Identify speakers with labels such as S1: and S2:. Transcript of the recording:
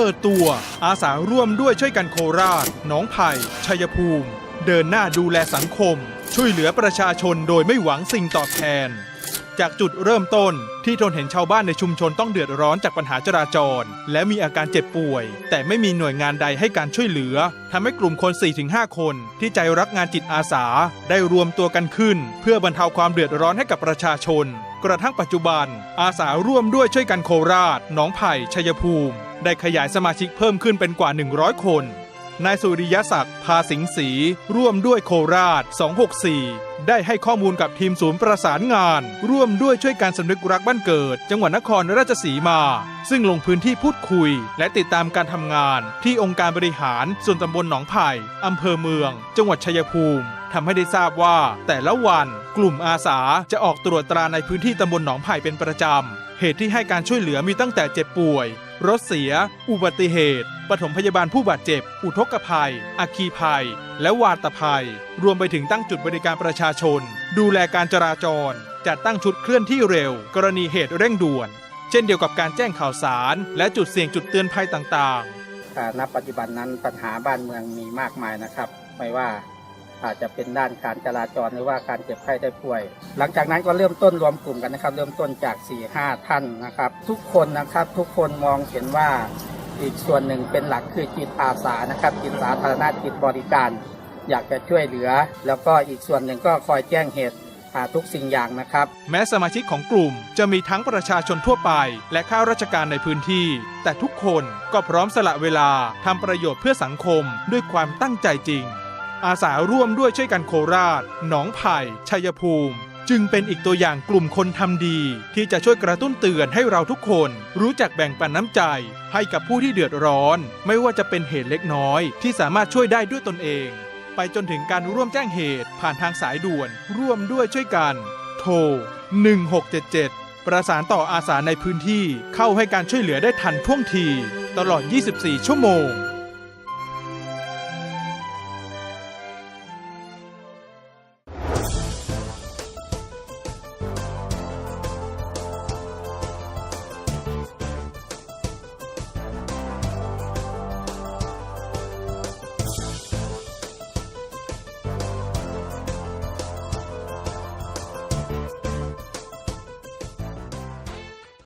S1: เปิดตัว อาสาร่วมด้วยช่วยกันโคราช หนองไผ่ชัยภูมิ เดินหน้าดูแลสังคม ช่วยเหลือประชาชนโดยไม่หวังสิ่งตอบแทน จากจุดเริ่มต้นที่ทนเห็นชาวบ้านในชุมชนต้องเดือดร้อนจากปัญหาจราจร และมีอาการเจ็บป่วย แต่ไม่มีหน่วยงานใดให้การช่วยเหลือทำให้กลุ่มคน 4-5 คน ที่ใจรักงานจิตอาสาได้รวมตัวกันขึ้น เพื่อบรรเทาความเดือดร้อนให้กับประชาชน กระทั่งปัจจุบัน อาสาร่วมด้วยช่วยกันโคราช หนองไผ่ ชัยภูมิ ได้ขยายสมาชิกเพิ่มขึ้นเป็นกว่า 100 คน นายสุริยศักดิ์ พาสิงห์ศรีร่วมด้วยโคราช 264 ได้ให้ข้อมูลกับทีมศูนย์ประสานงาน ร่วมด้วยช่วยการสำนึกรักบ้านเกิด จังหวัดนครราชสีมา ซึ่งลงพื้นที่พูดคุย และติดตามการทำงาน ที่องค์การบริหารส่วนตำบลหนองไผ่อำเภอเมือง จังหวัดชัยภูมิทำให้ได้ทราบว่าแต่ละวัน กลุ่มอาสาจะออกตรวจตราในพื้นที่ตำบลหนองไผ่เป็นประจำ เหตุที่ให้การช่วยเหลือมีตั้งแต่เจ็บป่วย รถเสีย อุบัติเหตุ ปฐมพยาบาลผู้บาดเจ็บ อุทกภัย อัคคีภัย และวาตภัย รวมไปถึงตั้งจุดบริการประชาชน ดูแลการจราจร จัดตั้งชุดเคลื่อนที่เร็ว กรณีเหตุเร่งด่วน เช่นเดียวกับการแจ้งข่าวสาร และจุดเสี่ยงจุดเตือนภัยต่างๆ
S2: อ่าณปัจจุบันนั้นปัญหาบ้านเมืองมีมากมายนะครับ ไม่ว่า อาจจะเป็นด้านการจราจรหรือว่าการเจ็บไข้ได้ป่วย หลังจากนั้นก็เริ่มต้นรวมกลุ่มกันนะครับ เริ่มต้นจาก4ี่ห้าท่านนะครับ ทุกคนนะครับทุกคนมองเห็นว่าอีกส่วนหนึ่งเป็นหลักคือจิตอาสานะครับจิตสาธารณะจิตบริการ อยากจะช่วยเหลือ แล้วก็อีกส่วนหนึ่งก็คอยแจ้งเหตุทุกสิ่งอย่างนะครับ
S1: แม้สมาชิกของกลุ่มจะมีทั้งประชาชนทั่วไป และข้าราชการในพื้นที่ แต่ทุกคนก็พร้อมสละเวลาทำประโยชน์เพื่อสังคมด้วยความตั้งใจจริง อาสาร่วมด้วยช่วยกันโคราช หนองไผ่ ชัยภูมิ จึงเป็นอีกตัวอย่างกลุ่มคนทำดี ที่จะช่วยกระตุ้นเตือนให้เราทุกคน รู้จักแบ่งปันน้ำใจ ให้กับผู้ที่เดือดร้อน ไม่ว่าจะเป็นเหตุเล็กน้อย ที่สามารถช่วยได้ด้วยตนเอง ไปจนถึงการร่วมแจ้งเหตุผ่านทางสายด่วน ร่วมด้วยช่วยกัน โทร 1677 ประสานต่ออาสาในพื้นที่เข้าให้การช่วยเหลือได้ทันท่วงที ตลอด 24 ชั่วโมง